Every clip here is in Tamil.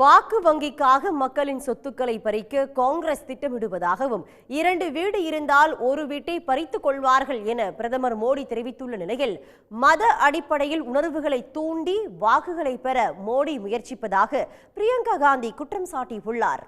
வாக்கு வங்கிக்காக மக்களின் சொத்துக்களை பறிக்க காங்கிரஸ் திட்டமிடுவதாகவும் இரண்டு வீடு இருந்தால் ஒரு வீட்டை பறித்துக் கொள்வார்கள் என பிரதமர் மோடி தெரிவித்துள்ள நிலையில் மத அடிப்படையில் உணர்வுகளை தூண்டி வாக்குகளை பெற மோடி முயற்சிப்பதாக பிரியங்கா காந்தி குற்றம் சாட்டியுள்ளார்.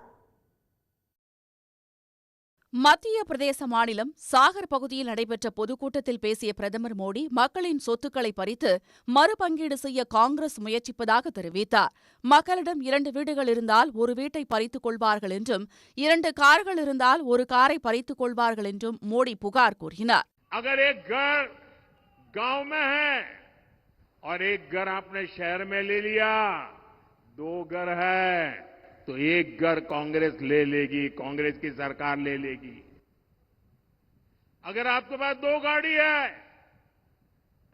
மத்திய பிரதேச மாநிலம் சாகர் பகுதியில் நடைபெற்ற பொதுக்கூட்டத்தில் பேசிய பிரதமர் மோடி மக்களின் சொத்துக்களை பறித்து மறுபங்கீடு செய்ய காங்கிரஸ் முயற்சிப்பதாக தெரிவித்தார் மக்களிடம் இரண்டு வீடுகள் இருந்தால் ஒரு வீட்டை பறித்துக் கொள்வார்கள் என்றும் இரண்டு கார்கள் இருந்தால் ஒரு காரை பறித்துக் கொள்வார்கள் என்றும் மோடி புகார் கூறினார் अगर एक घर गांव में है और एक घर आपने शहर में ले लिया दो घर है तो एक घर कांग्रेस ले लेगी, कांग्रेस की सरकार ले लेगी। अगर आपके पास दो गाड़ी है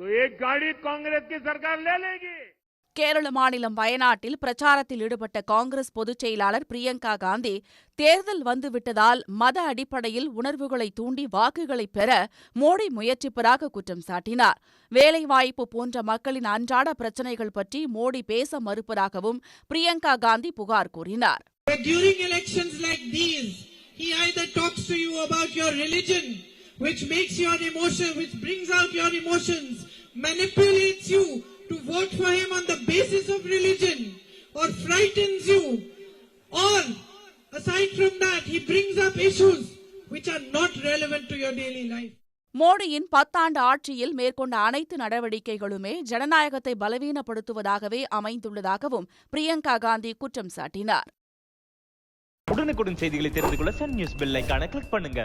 तो एक गाड़ी कांग्रेस की सरकार ले लेगी। கேரள மாநிலம் வயநாட்டில் பிரச்சாரத்தில் ஈடுபட்ட காங்கிரஸ் பொதுச் செயலாளர் பிரியங்கா காந்தி தேர்தல் வந்துவிட்டதால் மத அடிப்படையில் உணர்வுகளை தூண்டி வாக்குகளை பெற மோடி முயற்சிப்பதாக குற்றம் சாட்டினார். வேலைவாய்ப்பு போன்ற மக்களின் அன்றாட பிரச்சினைகள் பற்றி மோடி பேச மறுப்பதாகவும் பிரியங்கா காந்தி புகார் கூறினார். He either talks to you about your religion, which makes your emotion, which brings out your emotions, manipulates you to vote for him on the basis of religion, or frightens you, or aside from that, he brings up issues which are not relevant to your daily life. மோடியின் பத்தாண்டு ஆட்சியில் மேற்கொண்ட அனைத்து நடவடிக்கைகளுமே ஜனநாயகத்தை பலவீனப்படுத்துவதாகவே அமைந்துள்ளதாகவும் பிரியங்கா காந்தி குற்றம் சாட்டினார். உடனுக்குடன் செய்திகளை தெரிந்து கொள்ள சன் நியூஸ் பெல் ஐகானை கிளிக் பண்ணுங்க.